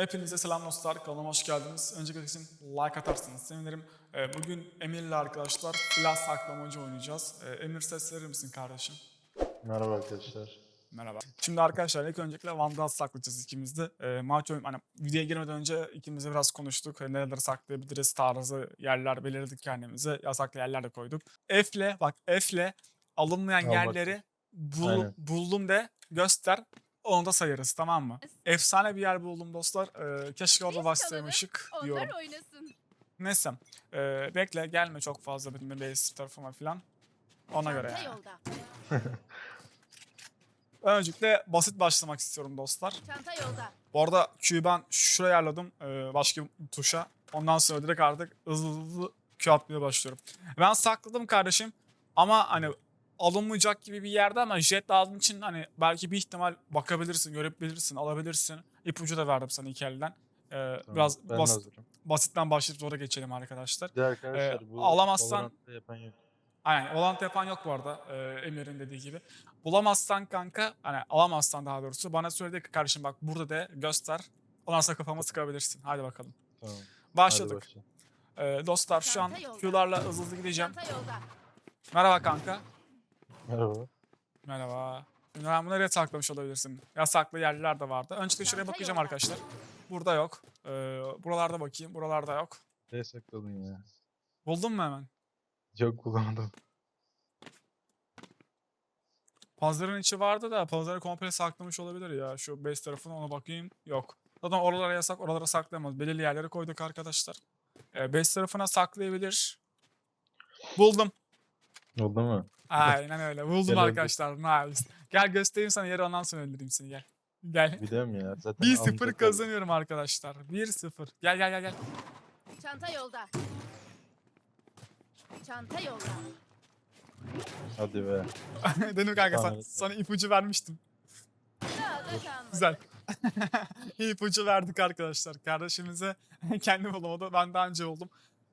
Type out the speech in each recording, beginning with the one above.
Hepinize selam dostlar. Kanalıma hoş geldiniz. Öncelikle kesin like atarsanız sevinirim. Ee, bugün Emir'le arkadaşlar silah saklamacı oynayacağız. Ee, Emir ses verir misin kardeşim? Merhaba arkadaşlar. Merhaba. Şimdi arkadaşlar ilk öncelikle Vandal saklayacağız ikimiz de. Ee, maç oyun, hani videoya girmeden önce ikimiz de biraz konuştuk. Hani nereleri saklayabiliriz tarzı yerler belirledik kendimize. Yasaklı yerler de koyduk. F'le bak F'le alınmayan Al yerleri bul- Aynen. buldum de göster. Onu da sayarız tamam mı? Efsane bir yer buldum dostlar. Ee, keşke orada Biz başlaymışık diyorum. Onlar oynasın. Neyse. Ee, bekle gelme çok fazla benim base tarafıma falan. Ona göre yani. yolda. Öncelikle basit başlamak istiyorum dostlar. Çanta yolda. Bu arada Q'yu ben şuraya ayarladım ee, başka bir tuşa. Ondan sonra direkt artık hızlı hızlı Q atmaya başlıyorum. Ben sakladım kardeşim ama hani alınmayacak gibi bir yerde ama jet lazım için hani belki bir ihtimal bakabilirsin, görebilirsin, alabilirsin. İpucu da verdim sana iki elden. Ee, Tamam, biraz basit, hazırım. basitten başlayıp zora geçelim arkadaşlar. De arkadaşlar Ee, bu alamazsan- Valorant'ta yapan yok. Aynen. Volante yapan yok bu arada. E, Emir'in dediği gibi. Bulamazsan kanka, hani alamazsan daha doğrusu bana söyledi ki kardeşim bak burada de göster. Ondan sonra kafama sıkabilirsin. Hadi bakalım. Tamam. Başladık. başla. E, dostlar şu an. Q'larla hızlı hızlı gideceğim. Merhaba kanka. Merhaba. Merhaba. Ben bunu nereye saklamış olabilirsin? Yasaklı yerler de vardı. Öncelikle şuraya bakacağım arkadaşlar. Burada yok. E, buralarda bakayım. Buralarda yok. Ne sakladın ya? Buldun mu hemen? Yok bulamadım. Pazarın içi vardı da pazarı komple saklamış olabilir ya. Şu base tarafına ona bakayım. Yok. Zaten oralara yasak, oralara saklayamaz. Belirli yerlere koyduk arkadaşlar. Ee, base tarafına saklayabilir. Buldum. Oldu mu? Aynen öyle. Buldum Gel arkadaşlar. Nice. Gel göstereyim sana yeri ondan sonra öldüreyim seni gel. Gel. Biliyorum ya. Zaten 1-0 almayacak kazanıyorum arkadaşlar. 1-0. Gel gel gel gel. Çanta yolda. Çanta yolda. Hadi be. Dedim kanka Tamam, sana, ipucu vermiştim. Daha da kalmadı. Güzel. İpucu verdik arkadaşlar. Kardeşimize kendi bulamadı. Ben daha önce oldum.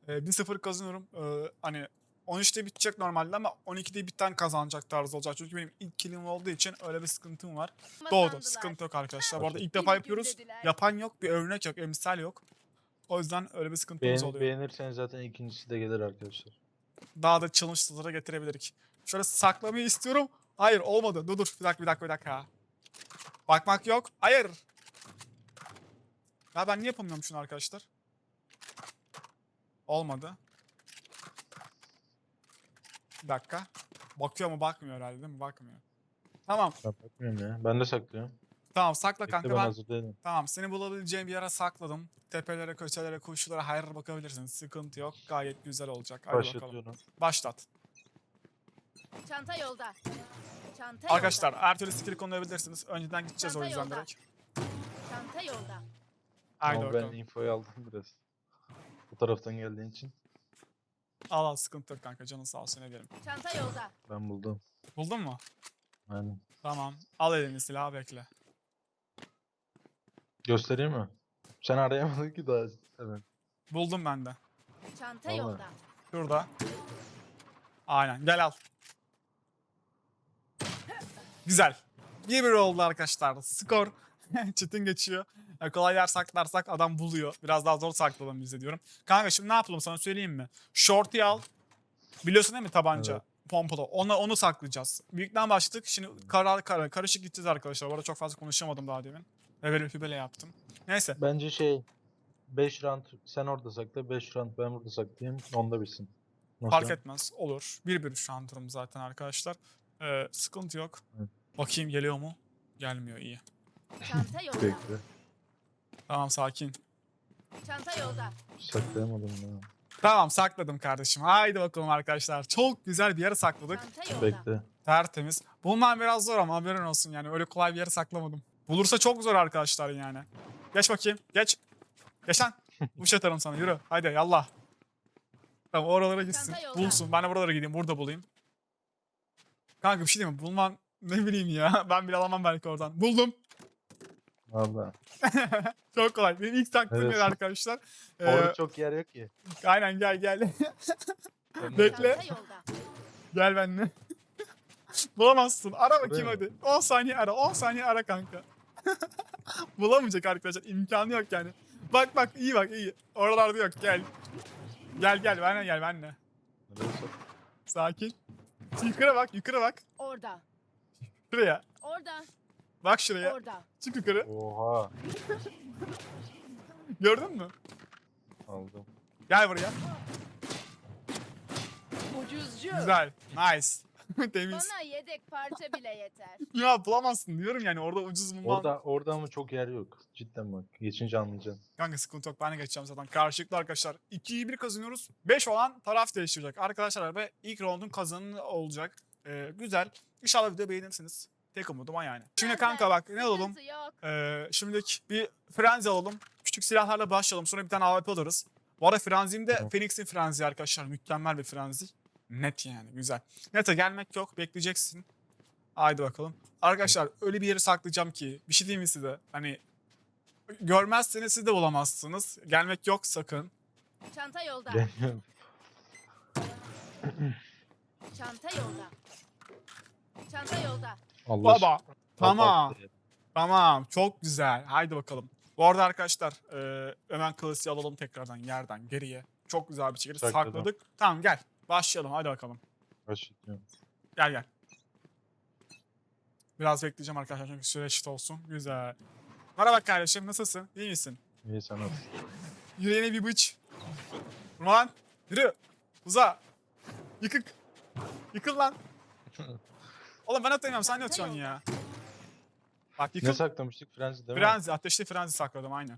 Ee, 1-0 kazanıyorum. Ee, hani 13'te bitecek normalde ama 12'de biten kazanacak tarzı olacak. Çünkü benim ilk killim olduğu için öyle bir sıkıntım var. Doğdu. Sandılar. Sıkıntı yok arkadaşlar. Bu arada ilk defa yapıyoruz. dediler. Yapan yok. Bir örnek yok. Emsal yok. O yüzden öyle bir sıkıntımız Beğen, oluyor. beğenirseniz zaten ikincisi de gelir arkadaşlar. Daha da challenge'lara getirebilirik. Şöyle saklamayı istiyorum. Hayır olmadı. Dur dur. Bir dakika bir dakika bir dakika. Bakmak yok. Hayır. Ya ben niye yapamıyorum şunu arkadaşlar? Olmadı. Bir dakika. Bakıyor mu bakmıyor herhalde değil mi? Bakmıyor. Tamam. Ben bakmıyorum ya. Ben de saklıyorum. Tamam sakla Bekle kanka ben ben. hazır değilim. Tamam seni bulabileceğim bir yere sakladım. Tepelere, köşelere, kuşlara hayır bakabilirsin. Sıkıntı yok. Gayet güzel olacak. Hadi bakalım. Başlatıyorum. Başlat. Çanta yolda. Çanta yolda. Arkadaşlar her türlü skill kullanabilirsiniz. Önceden gideceğiz o Çanta yüzden yolda. direkt. Çanta yolda. Haydi Ama ben bakalım. infoyu aldım biraz. Bu taraftan geldiğin için Al al sıkıntı yok kanka canın sağ olsun ne diyelim. Çanta yolda. ben buldum. Buldun mu? Aynen. Tamam. Al elini silahı bekle. Göstereyim mi? Sen arayamadın ki daha. Evet. Buldum ben de. Çanta Vallahi. yolda. Şurada. Aynen gel al. Güzel. 1-1 oldu arkadaşlar. Skor. Çetin geçiyor. Ya kolay yer saklarsak adam buluyor. Biraz daha zor sakladım biz de diyorum. Kanka şimdi ne yapalım sana söyleyeyim mi? Shorty al. Biliyorsun değil mi tabanca? Evet. Pompalı. Onu, onu saklayacağız. Büyükten başladık. Şimdi kara, kara, karışık gideceğiz arkadaşlar. Bu arada çok fazla konuşamadım daha demin. Ve böyle hübele yaptım. Neyse. Bence şey 5 round sen orada sakla 5 round ben burada saklayayım onda bitsin. Nasıl? Fark etmez. Olur. Bir bir şu an durum zaten arkadaşlar. Ee, sıkıntı yok. Evet. Bakayım geliyor mu? Gelmiyor iyi. Çanta yolda. Bekle. Tamam sakin. Çanta yolda. Saklayamadım ya. Tamam sakladım kardeşim. Haydi bakalım arkadaşlar. Çok güzel bir yere sakladık. Çanta yolda. Bekle. Tertemiz. Bulmam biraz zor ama haberin olsun yani. Öyle kolay bir yere saklamadım. Bulursa çok zor arkadaşlar yani. Geç bakayım. Geç. Geç lan. Uç atarım sana. Yürü. Haydi yallah. Tamam oralara gitsin. Çanta yolda. Bulsun. Ben de buralara gideyim. Burada bulayım. Kanka bir şey diyeyim mi? Bulman ne bileyim ya. Ben bile alamam belki oradan. Buldum. Valla. Çok kolay. Benim ilk taktığım Evet. yer arkadaşlar. Ee, Orada çok yer yok ki. aynen gel gel. Bekle. Yolda. gel benimle. Bulamazsın. Ara bakayım Buraya hadi. 10 saniye ara. 10 saniye ara kanka. Bulamayacak arkadaşlar. imkanı yok yani. Bak bak iyi bak iyi. Oralarda yok gel. Gel gel benle gel benle. Neresi? Sakin. Yukarı bak yukarı bak. Orada. Şuraya. Orada. Bak şuraya. Orada. Çık yukarı. Oha. Gördün mü? Aldım. Gel buraya. Ucuzcu. Güzel. Nice. Temiz. Bana yedek parça bile yeter. Ya bulamazsın diyorum yani orada ucuz bulman. Orada orada ama çok yer yok. Cidden bak. Geçince anlayacaksın. Kanka sıkıntı yok ben de geçeceğim zaten. Karşılıklı arkadaşlar. 2'yi 1 kazanıyoruz. 5 olan taraf değiştirecek. Arkadaşlar ve ilk roundun kazananı olacak. Ee, güzel. İnşallah video beğenirsiniz. Tek umudum o yani. Şimdi kanka bak ne alalım? Yok. Ee, şimdilik bir frenzi alalım. Küçük silahlarla başlayalım. Sonra bir tane AWP alırız. Bu arada frenzim de. Phoenix'in frenzi arkadaşlar. Mükemmel bir frenzi. Net yani güzel. Nete gelmek yok. Bekleyeceksin. Haydi bakalım. Arkadaşlar öyle bir yeri saklayacağım ki bir şey diyeyim mi size? Hani görmezseniz siz de bulamazsınız. Gelmek yok sakın. Çanta yolda. Çanta yolda. Çanta yolda. Allah Baba. aşkına. Tamam. Tamam. Çok güzel. Haydi bakalım. Bu arada arkadaşlar e, hemen klasiği alalım tekrardan yerden geriye. Çok güzel bir şekilde Sakladım. sakladık. Tamam gel. Başlayalım. Hadi bakalım. Başlıyorum. Gel gel. Biraz bekleyeceğim arkadaşlar çünkü süre eşit olsun. Güzel. Merhaba kardeşim nasılsın? İyi misin? İyi sen nasılsın? Yüreğine bir bıç. Vurma lan. Yürü. Uza. Yıkık. Yıkıl lan. Oğlum ben atlayamam sen ne atıyorsun ya? Bak Ne yıkıl. saklamıştık? Frenzy değil mi? Frenzi, ateşli frenzi sakladım aynen.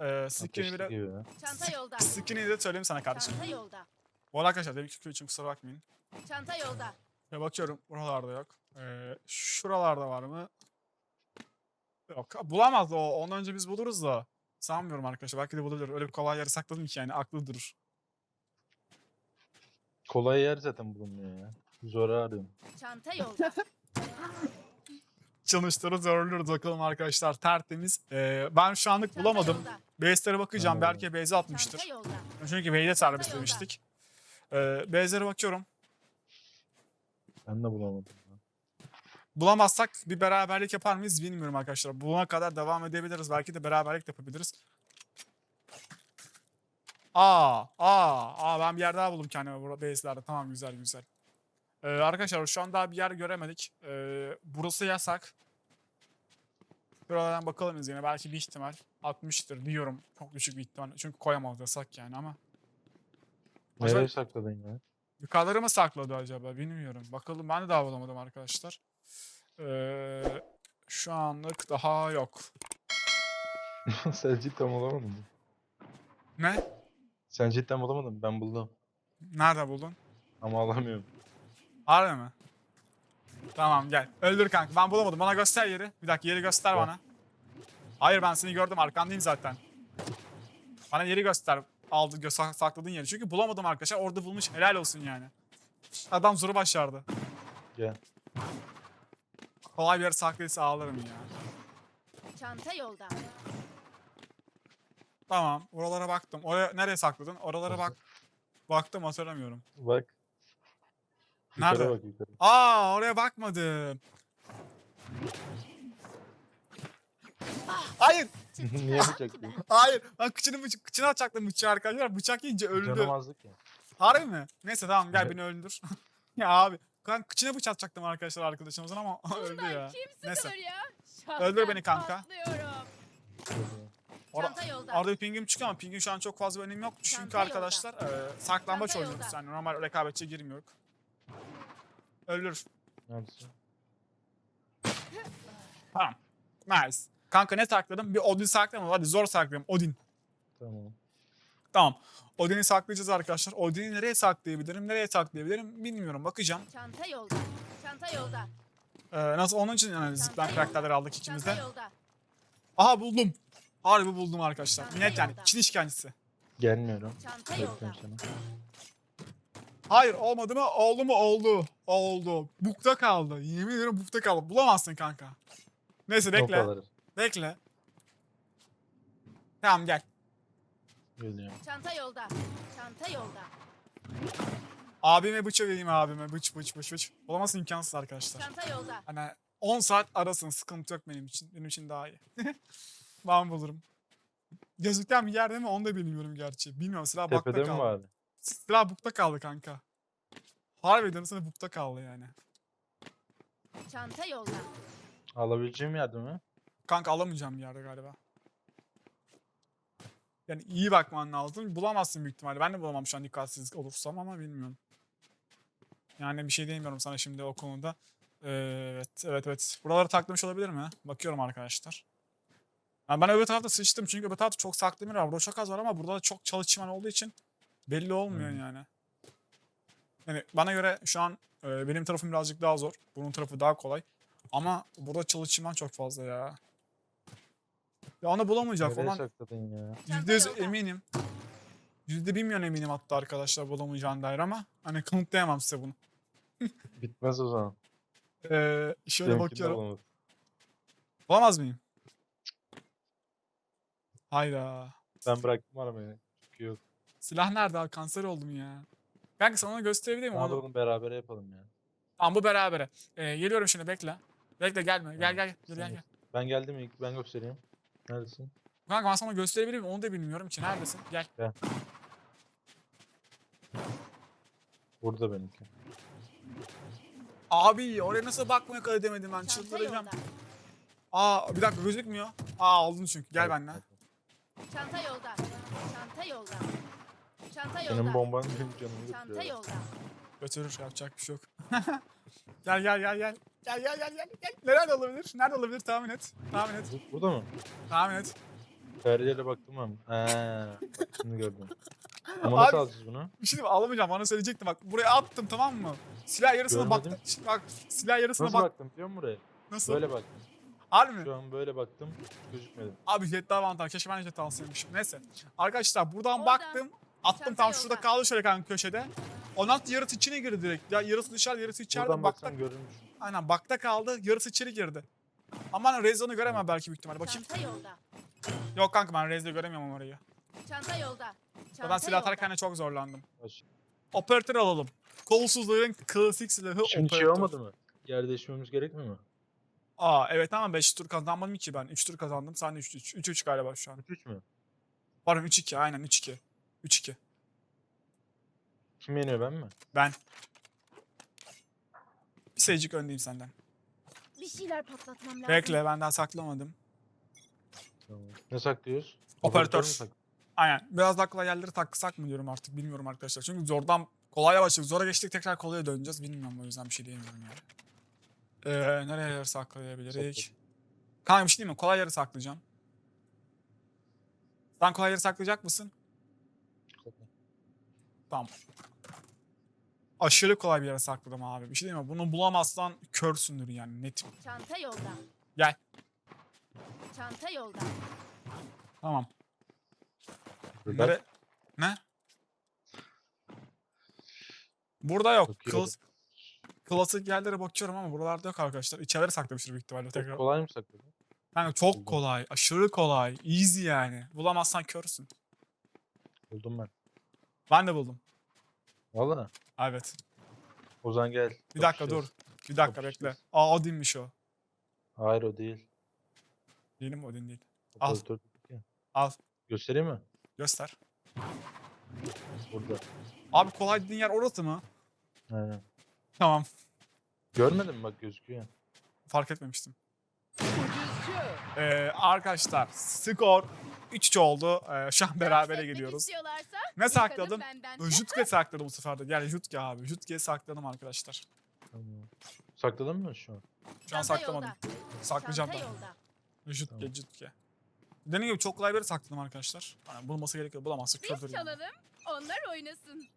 Ee, skin'i Ateşli bile, gibi. Çanta yolda. skin'i de söyleyeyim sana kardeşim. Çanta yolda. Bu arada arkadaşlar demek ki için kusura bakmayın. Çanta yolda. Ya bakıyorum buralarda yok. Ee, şuralarda var mı? Yok. Bulamaz o. Ondan önce biz buluruz da. Sanmıyorum arkadaşlar. Belki de bulabilir. Öyle bir kolay yere sakladım ki yani aklı durur. Kolay yer zaten bulunmuyor ya. Zor arıyorum. Çanta yolda. Çalıştırır zorluyoruz bakalım arkadaşlar. Tertemiz. Ee, ben şu anlık Çanta bulamadım. yolda. Base'lere bakacağım. Anladım. Belki base'e atmıştır. Çanta yolda. Çünkü base'e serbest yolda. demiştik. Ee, base'lere bakıyorum. Ben de bulamadım. ya. Bulamazsak bir beraberlik yapar mıyız bilmiyorum arkadaşlar. Bulana kadar devam edebiliriz. Belki de beraberlik de yapabiliriz. Aa, aa, aa ben bir yer daha buldum kendime burada base'lerde. Tamam güzel güzel. Ee, arkadaşlar şu an daha bir yer göremedik. Ee, burası yasak. Buralardan bakalım yine. Belki bir ihtimal 60'tır diyorum. Çok düşük bir ihtimal. Çünkü koyamaz yasak yani ama. Acaba- Nereye sakladın ya? Yukarıları mı sakladı acaba bilmiyorum. Bakalım ben de daha bulamadım arkadaşlar. Ee, şu anlık daha yok. Sen cidden bulamadın mı? Ne? Sen cidden bulamadın mı? Ben buldum. Nerede buldun? Ama alamıyorum. Harbi mi? Tamam gel. Öldür kanka. Ben bulamadım. Bana göster yeri. Bir dakika yeri göster bana. Hayır ben seni gördüm. Arkandayım zaten. Bana yeri göster. Aldı gö- sakladığın yeri. Çünkü bulamadım arkadaşlar. Orada bulmuş. Helal olsun yani. Adam zoru başardı. Gel. Kolay bir yer sakladıysa ağlarım ya. Çanta yolda. Tamam. Oralara baktım. Oraya nereye sakladın? Oralara bak. Baktım hatırlamıyorum. Bak. Nerede? Yukarı bak yukarı. Aa oraya bakmadım. Hayır, Niye bıçak değil? hayır. Ben kıçını bıç kıçını atacaktım bıçağı arkadaşlar. Bıçak yiyince öldü. Canımazlık ya. Harbi mi? Neyse tamam gel Evet. beni öldür. ya abi. Ben kıçına bıçak atacaktım arkadaşlar arkadaşımızın ama öldü Bundan ya. kim Neyse. ya? Öldür beni kanka. Patlıyorum. Ora- Çanta yolda. Orada bir pingim çıkıyor ama pingin şu an çok fazla önemi yok. Çünkü Çanta arkadaşlar e, saklambaç Çanta oynuyoruz. yolda. Yani normal rekabetçi girmiyoruz. Öldür. Neredesin? Tamam. Nice. Kanka ne sakladım? Bir Odin saklamadım. Hadi zor saklayalım. Odin. Tamam. Tamam. Odin'i saklayacağız arkadaşlar. Odin'i nereye saklayabilirim? Nereye saklayabilirim? Bilmiyorum. Bakacağım. Çanta yolda. Çanta yolda. Ee, nasıl onun için yani zıplayan karakterleri aldık ikimiz Çanta de. yolda. Aha buldum. Harbi buldum arkadaşlar. Çanta Net yani. yolda. Çin işkencesi. Gelmiyorum. Çanta yolda. Bekliyorum seni. Hayır olmadı mı? Oldu mu? Oldu. Oldu. Bukta kaldı. Yemin ederim bukta kaldı. Bulamazsın kanka. Neyse bekle. Noktaları. Bekle. Tamam gel. Geliyorum. Çanta yolda. Çanta yolda. Abime bıç vereyim abime. Bıç bıç bıç bıç. Bulamazsın imkansız arkadaşlar. Çanta yolda. Hani 10 saat arasın sıkıntı yok benim için. Benim için daha iyi. ben bulurum. Gözüken bir yerde mi onu da bilmiyorum gerçi. Bilmiyorum silah bakta Tepede mi kaldı. vardı? Silah bukta kaldı kanka. Harbiden sana bukta kaldı yani. Çanta yolda. Alabileceğim yerde mi? Kanka alamayacağım bir yerde galiba. Yani iyi bakman lazım. Bulamazsın büyük ihtimalle. Ben de bulamam şu an dikkatsiz olursam ama bilmiyorum. Yani bir şey diyemiyorum sana şimdi o konuda. Ee, Evet, evet, evet. Buraları taklamış olabilir mi? Bakıyorum arkadaşlar. Yani ben öbür tarafta sıçtım çünkü öbür tarafta çok saklı demir var. Burada çok az var ama burada da çok çalı çimen olduğu için belli olmuyor Hmm. yani. Yani bana göre şu an e, benim tarafım birazcık daha zor. Bunun tarafı daha kolay. Ama burada çalı çimen çok fazla ya. Ya onu bulamayacak Nereye ya? yüzde yüz eminim. Yüzde bir milyon eminim hatta arkadaşlar bulamayacağına dair ama hani kanıtlayamam size bunu. Bitmez o zaman. Ee, şöyle Benimkini de bakıyorum. Bulamaz mıyım? Hayda. Ben bıraktım arabayı. Çünkü yok. Silah nerede abi? Kanser oldum ya. Kanka sana onu gösterebilir miyim? Hadi Onu... onu beraber yapalım ya. Tamam bu berabere. Ee, geliyorum şimdi bekle. Bekle gelme. Gel gel. Gel gel. gel. Ben geldim ilk ben göstereyim. Neredesin? Kanka ben sana gösterebilir miyim? Onu da bilmiyorum ki. Neredesin? Gel. Burada benimki. Abi oraya nasıl bakmaya kadar edemedim ben. Çanta Çıldıracağım. yolda. Aa bir dakika gözükmüyor. Aa aldın çünkü. Gel Evet, benimle. evet. Çanta yolda. Çanta yolda. Çanta yolda. Senin bomban benim canımı Çanta götürüyor. yolda. Götürür yapacak bir şey yok. gel gel gel gel. Gel gel gel gel. gel. Nerede olabilir? Nerede olabilir? Tahmin et. Tahmin et. Bu- Burada mı? Tahmin et. Her yere baktım ama. Eee. Bak şimdi gördüm. Ama nasıl Abi- alacağız bunu? Bir şey diyeyim mi? alamayacağım. Bana söyleyecektim bak. Buraya attım tamam mı? Silah yarısına Görmedim. baktım. Şimdi Bak silah yarısına Nasıl bak. baktım biliyor musun buraya? Nasıl? Böyle baktım. Harbi mi? Şu an böyle baktım. Gözükmedi. Abi jet daha avantaj. Keşke ben jet alsaymışım. Neyse. Arkadaşlar buradan Oradan baktım. Attım tam şurada kaldı şöyle kanka köşede. Sonra yarısı içine girdi direkt. Ya yarısı dışarı yarısı içeride. Buradan Bakta, baksan görürmüş. aynen bakta kaldı. Yarısı içeri girdi. Ama ben Rezon'u göremem belki büyük ihtimalle. Bakayım. Çanta yolda. Yok kanka ben Rezon'u göremiyorum orayı. Çanta yolda. Ben Çanta silah yolda. atarken de çok zorlandım. Baş- Operatör alalım. Kolsuzların klasik silahı Şimdi operatör. şey olmadı mı? Yer değişmemiz gerekmiyor mu? Aa evet ama 5 tur kazanmadım ki ben. 3 tur kazandım. Sen de 3-3. 3-3 galiba şu an. 3-3 mü? Pardon 3-2 aynen 3-2. 3-2. Kim yeniyor ben mi? Ben. Bir sayıcık öndeyim senden. Bir şeyler patlatmam lazım. Bekle ben daha saklamadım. Tamam. Ne saklıyoruz? Operatör. mi sak- Aynen. Biraz daha kolay yerleri taksak mı diyorum artık bilmiyorum arkadaşlar. Çünkü zordan kolaya başladık. Zora geçtik tekrar kolaya döneceğiz. Bilmiyorum o yüzden bir şey diyemiyorum yani. Ee, nereye saklayabiliriz? Sakla. Kanka bir şey diyeyim mi? Kolay yeri saklayacağım. Sen kolay yeri saklayacak mısın? Tamam. Aşırı kolay bir yere sakladım abi. Bir şey diyeyim mi? Bunu bulamazsan körsündür yani net. Çanta yolda. Gel. Çanta yolda. Tamam. Burada. Nere? Ne? Burada yok. Klas klasik yerlere bakıyorum ama buralarda yok arkadaşlar. İçeride saklamıştır büyük ihtimalle Çok tekrar. kolay mı sakladın? Yani çok kolay. Aşırı kolay. Easy yani. Bulamazsan körsün. Buldum ben. Ben de buldum. Valla. Evet. O zaman gel. Bir dakika dur. Bir dakika bekle. Kapışacağız. Aa Odin'miş o. Hayır o değil. Değilim Odin değil. Al. Operatör dedik ya. Al. Göstereyim mi? Göster. Burada. Abi kolay dediğin yer orası mı? Aynen. Tamam. Görmedin mi bak gözüküyor. Fark etmemiştim. Ee, arkadaşlar skor 3-3 oldu. Ee, şu an berabere Etmek geliyoruz. istiyorlarsa Ne sakladım? benden. Jutke sakladım bu sefer de. Gel Jutke abi. Jutke'yi sakladım arkadaşlar. Tamam. Sakladın mı şu an? Şu an Çanta saklamadım. yolda. Saklayacağım Çanta da. yolda. Jutke, Tamam. Jutke. Dediğim gibi çok kolay bir yere sakladım arkadaşlar. Yani bulması gerekiyor. Bulamazsa Biz kördür yani. çalalım, onlar oynasın.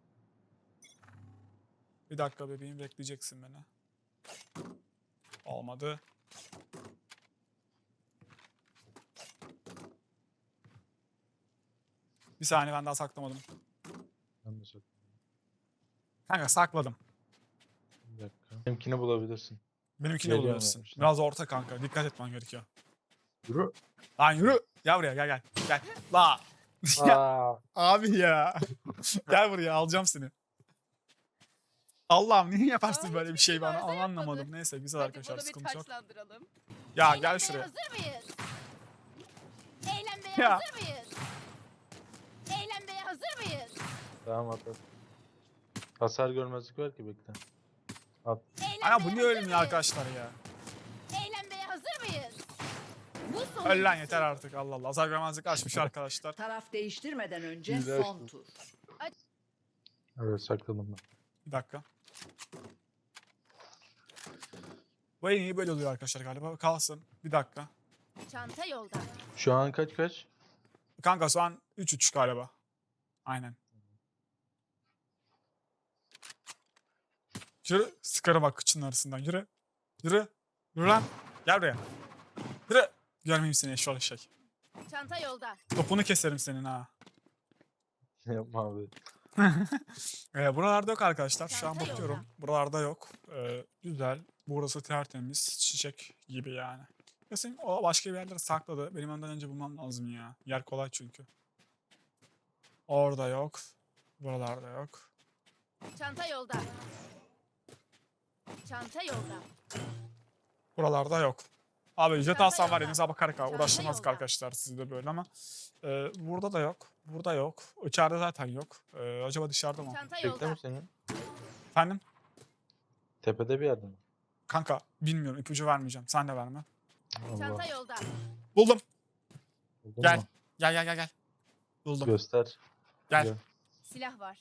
Bir dakika bebeğim bekleyeceksin beni. Olmadı. Bir saniye ben daha saklamadım. Ben de sakladım. Kanka sakladım. Bir dakika. Benimkini bulabilirsin. Benimkini Geliyorum bulabilirsin. yapmışlar. Biraz orta kanka. Dikkat etmen gerekiyor. Yürü. Lan yürü. Gel buraya gel gel. Gel. La. Ya, Aa, abi ya. gel buraya alacağım seni. Allah'ım niye yaparsın Aa, böyle bir hiçbir şey şey bana onu yapmadı. anlamadım. Neyse güzel Hadi arkadaşlar bunu bir sıkıntı yok. taçlandıralım. Ya gel Eğlenmeye şuraya. hazır mıyız? Eğlenmeye Ya. hazır mıyız? Eğlenmeye hazır mıyız? Tamam at at. Hasar görmezlik var ki bekle. At. Eğlenmeye Ana bu niye hazır ölmüyor mıyız? arkadaşlar ya? Eğlenmeye hazır mıyız? Bu son. Öl lan yeter artık Allah Allah. Azar görmezlik açmış arkadaşlar. Taraf değiştirmeden önce Güzel son tur. Evet sakladım ben. Bir dakika. Bu en iyi böyle oluyor arkadaşlar galiba. Kalsın. Bir dakika. Çanta yolda. Şu an kaç kaç? Kanka şu an 3-3 galiba. Aynen. Yürü. Sıkarı bak kıçının arasından. Yürü. Yürü. Yürü lan. Gel buraya. Yürü. Görmeyeyim seni eşşoğlu şey. Çanta yolda. Topunu keserim senin ha. Yapma abi. Ee, buralarda yok arkadaşlar. Şu an Çanta bakıyorum. Buralarda yok. Ee, güzel. Burası tertemiz. Çiçek gibi yani. Kesin o başka bir yerlere sakladı. Benim ondan önce bulmam lazım ya. Yer kolay çünkü. Orada yok. Buralarda yok. Çanta yolda. Çanta yolda. Buralarda yok. Abi ücret alsam var ha. Çanta Uğraştırmazdık yolda. arkadaşlar sizde böyle ama. e, burada da yok. Burada yok. İçeride zaten yok. E, acaba dışarıda mı? Çanta yolda. mi senin? Efendim? Tepede bir yerde mi? Kanka bilmiyorum ipucu vermeyeceğim. Sen de verme. Çanta yolda. Buldum. Buldun Gel. mu? Gel gel gel gel. Buldum. Göster. Gel. Gel. Silah var.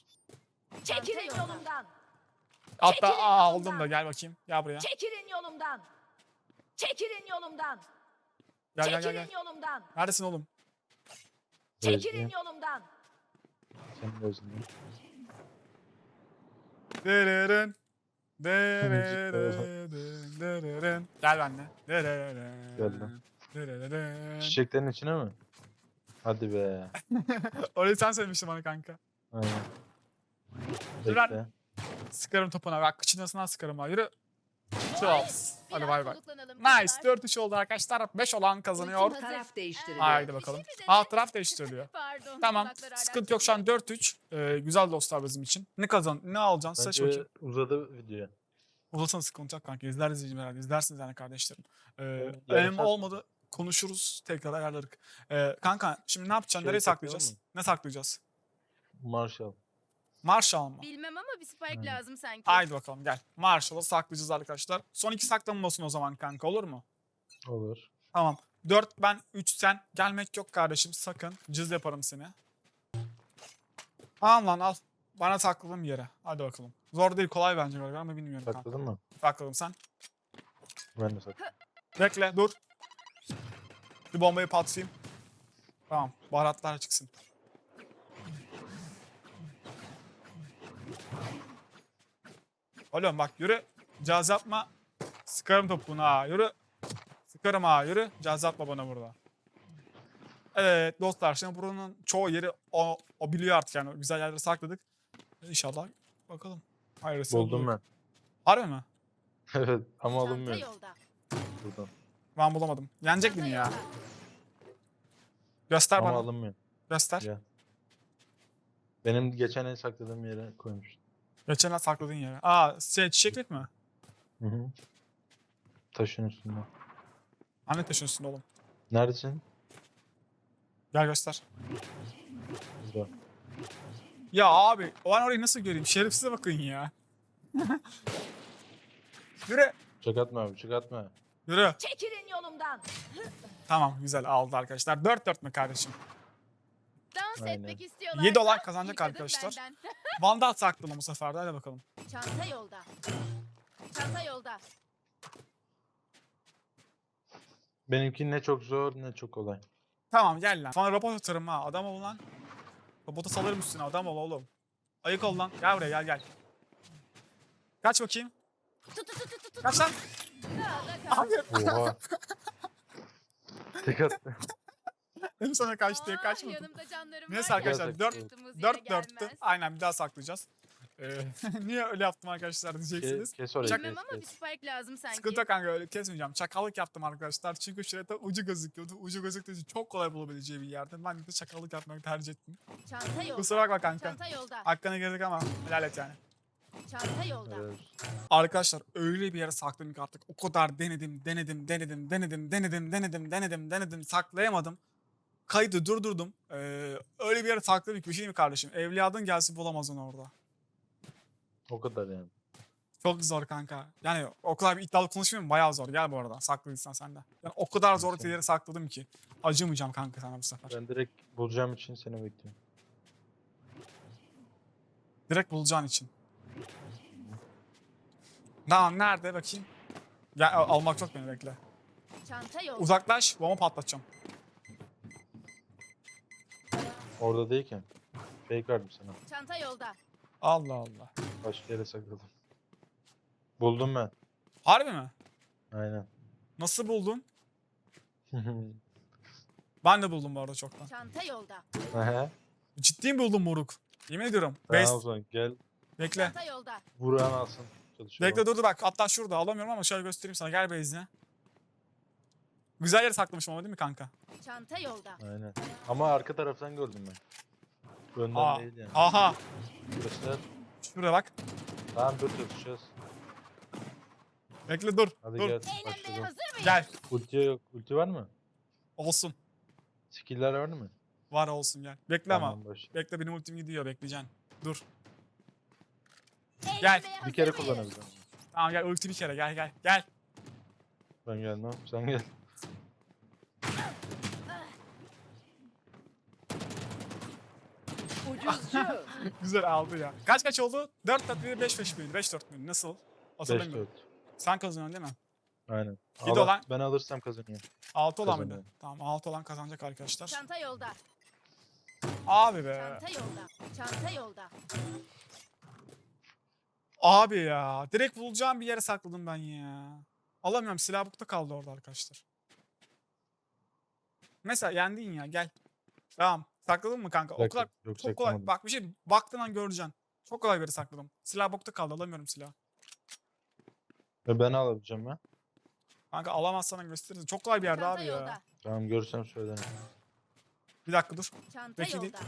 Çekilin yolda. yolumdan. Hatta Çekilin aa, aldım da gel bakayım. Gel buraya. Çekilin yolumdan. Çekilin yolumdan. Gel gel gel Çekilin gel. yolumdan. Neredesin oğlum? Çekilin Özleyeyim. yolumdan. Senin de özleyeyim. Dırırın. Gel. Geldim. Dırırın. Çiçeklerin içine mi? Hadi be. Orayı sen söylemiştin bana kanka. Aynen. Dur lan. Bekle. Sıkarım topuna. Bak kıçınasından sıkarım ha. Yürü. Chops. Hadi bay bay. Nice. kızlar. 4-3 oldu arkadaşlar. 5 olan kazanıyor. Taraf değiştirin. Haydi bakalım. Şey Aa dedin? taraf değiştiriliyor. Pardon. Tamam. Sıkıntı yok şu an 4-3. Ee, güzel dostlar bizim için. Ne kazan? Ne alacaksın? Seç Bence bakayım. uzadı video. Uzatın sıkıntı yok kanka. İzler izleyicim herhalde. İzlersiniz yani kardeşlerim. Ee, saat- olmadı. Konuşuruz. Tekrar ayarlarız. Ee, kanka şimdi ne yapacaksın? Şey Nereye saklayacağız? mı? Ne saklayacağız? Marshall. Marshall mı? Bilmem ama bir spike Aynen. lazım sanki. Haydi bakalım gel. Marshall'ı saklayacağız arkadaşlar. Son iki saklama olsun o zaman kanka olur mu? Olur. Tamam. 4 ben 3 sen. Gelmek yok kardeşim sakın. Cız yaparım seni. Tamam lan al. Bana sakladım yere. Hadi bakalım. Zor değil kolay bence galiba ama bilmiyorum kanka. Sakladın mı? Sakladım sen. Ben de sakladım. Bekle dur. Bir bombayı patlatayım. Tamam. Baharatlar çıksın. Oğlum bak yürü. Caz yapma. Sıkarım topunu ha. Yürü. Sıkarım ha. Yürü. Caz yapma bana burada. Evet dostlar şimdi buranın çoğu yeri o, o biliyor artık yani. Güzel yerlere sakladık. İnşallah bakalım. Hayırlısı Buldum olur. ben. Harbi mi? Evet ama alınmıyor yolda. buradan. Ben bulamadım. Yenecek beni ya. Göster Ama bana. alınmıyor. Göster. Gel. Benim geçen el sakladığım yere koymuştum. Geçen ay sakladığın yere. Aa şey çiçeklik mi? Hı hı. Taşın üstünde. Anne taşıyorsun oğlum. Neredesin? Gel göster. Burada. Ya abi o an orayı nasıl göreyim? Şerefsize bakın ya. Yürü. Çık atma abi çık atma. Yürü. Çekilin yolumdan. Tamam güzel aldı arkadaşlar. 4-4 mü kardeşim? Aynen. etmek istiyorlar. Yedi olan kazanacak arkadaşlar. benden. Vandal sakladım bu sefer de hadi bakalım. Çanta yolda. Çanta yolda. Benimki ne çok zor ne çok kolay. Tamam gel lan. Sana robot atarım ha. Adam ol lan. Robotu salarım üstüne adam ol oğlum. Ayık ol lan. Gel buraya gel gel. Kaç bakayım. Tut tut tut tut tut. Kaç lan. Hayır. Oha. Tek attı. Hem sana kaç diye Aa. Yanımda canlarım Neyse var. arkadaşlar Yazık. 4 Yaptığımız Aynen bir daha saklayacağız. Ee, niye öyle yaptım arkadaşlar diyeceksiniz. Ke- Kes orayı. Bilmem kes, ama bir spike lazım sanki. Sıkıntı yok kanka öyle kesmeyeceğim. Çakallık yaptım arkadaşlar. Çünkü şurada ucu gözüküyordu. Ucu gözüktüğü için çok kolay bulabileceği bir yerde. Ben de çakallık yapmayı tercih ettim. Çanta yolda. Kusura bakma kanka. Çanta yolda. Hakkına girdik ama helal et yani. Çanta yolda. Evet. Arkadaşlar öyle bir yere sakladım ki artık o kadar denedim denedim, denedim, denedim, denedim, denedim, denedim, denedim, denedim saklayamadım. Kaydı durdurdum. Ee, öyle bir yere sakladım ki bir şey mi kardeşim? Evladın gelsin bulamaz onu orada. O kadar yani. Çok zor kanka. Yani o kadar bir iddialı konuşmuyorum bayağı zor. Gel bu arada sakladıysan sen de. Yani o kadar zor yere sakladım ki. Acımayacağım kanka sana bu sefer. Ben direkt bulacağım için seni bekliyorum. Direkt bulacağın için. Tamam nerede bakayım? Gel al- almak çok beni bekle. Çanta yolda. Uzaklaş bomba patlatacağım. Orada değilken. Fake verdim sana. Çanta yolda. Allah Allah. Başka yere sakladım. Buldum ben. Harbi mi? Aynen. Nasıl buldun? Ben de buldum bu arada çoktan. Çanta yolda. Ehe. Ciddi mi buldun moruk? Yemin ediyorum. Tamam o zaman gel. Bekle. Çanta yolda. Burak'ın alsın. Çalışıyor. Bekle dur dur bak. Hatta şurada alamıyorum ama şöyle göstereyim sana. Gel base'ine. Güzel yere saklamışım ama değil mi kanka? Çanta yolda. Aynen. Ama arka taraftan gördüm ben. Önden Aa, değil yani. aha. Göster. Şuraya bak. Tamam dur çalışacağız. Bekle dur. Hadi dur. gel. Eğlenmeye Başlayalım. hazır mıyız? Gel. Ulti yok. Ulti var mı? Olsun. Skill'ler var mı? Var olsun gel. Bekle ama. Tamam. Bekle benim ultim gidiyor bekleyeceksin. Dur. Eğlenmeye Gel. hazır Bir kere mıyız? ama. Tamam gel ulti bir kere gel gel gel. Ben gelmem. Sen gel. Ucuzcu. Güzel aldı ya. Kaç kaç oldu? 4 4 miydi 5 5 miydi? 5 4 müydü? Nasıl? 5 Hatırlamıyorum. 4. Sen kazanıyorsun değil mi? Aynen. Bir de Al- olan- Ben alırsam kazanıyorum. 6 olan mıydı? Tamam 6 olan kazanacak arkadaşlar. Çanta yolda. Abi be. Çanta yolda. Çanta yolda. Abi ya. Direkt bulacağım bir yere sakladım ben ya. Alamıyorum. Silah bukta kaldı orada arkadaşlar. Mesela yendin ya gel. Tamam. Sakladın mı kanka? O kadar yok çok kolay. saklamadım. Bak bir şey baktığın an göreceksin. Çok kolay bir yere sakladım. Silah bukta kaldı. Alamıyorum silah. Ve ben alabileceğim ha. Kanka alamazsan gösteririz. Çok kolay bir yerde Çanta abi ya. yolda. Tamam görsem söylerim. Bir dakika dur. Çanta Peki yolda.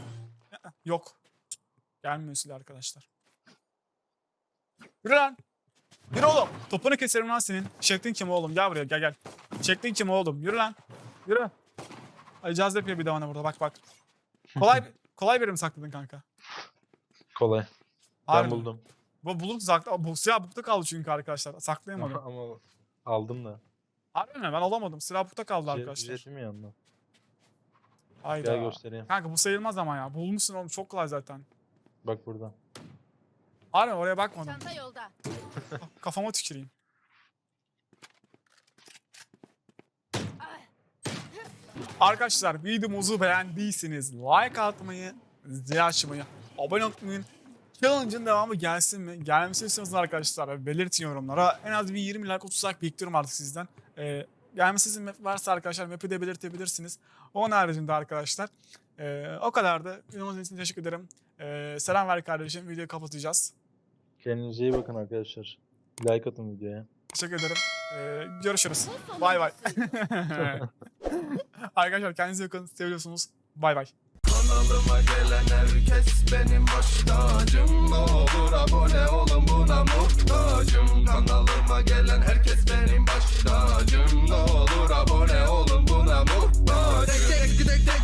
Yok. Gelmiyor silah arkadaşlar. Yürü lan. Yürü oğlum. Topunu keserim lan senin. Çektin kim oğlum? Gel buraya gel gel. Çektin kim oğlum? Yürü lan. Yürü. Ay caz yapıyor bir de bana burada bak bak. Kolay kolay birim sakladın kanka. Kolay. Harbi ben mi? buldum. Bu bulup sakla. Bu silah bukta kaldı çünkü arkadaşlar. Saklayamadım. Ama aldım da. Harbi mi? Ben alamadım. Silah bukta kaldı arkadaşlar. Jetim yanında. Hayda. Gel göstereyim. Kanka bu sayılmaz ama ya. Bulmuşsun oğlum çok kolay zaten. Bak burada. Harbi mi? oraya bakmadım. Çanta yolda. Kafama tüküreyim. Arkadaşlar videomuzu beğendiyseniz like atmayı, zil açmayı, abone olmayı, challenge'ın devamı gelsin mi? Gelmesini istiyorsanız arkadaşlar belirtin yorumlara. En az bir 20 like 30 like bekliyorum artık sizden. Ee, gelmesi map varsa arkadaşlar map'i de belirtebilirsiniz. Onun haricinde arkadaşlar ee, o kadar da videomuz için teşekkür ederim. Ee, selam ver kardeşim videoyu kapatacağız. Kendinize iyi bakın arkadaşlar. Like atın videoya. Teşekkür ederim. Ee, görüşürüz. Bay bay. Arkadaşlar kendinize bakın. Seviyorsunuz. Bay bay. Kanalıma gelen herkes benim baş olur abone olun buna muhtacım Kanalıma gelen herkes benim baş olur abone olun buna muhtacım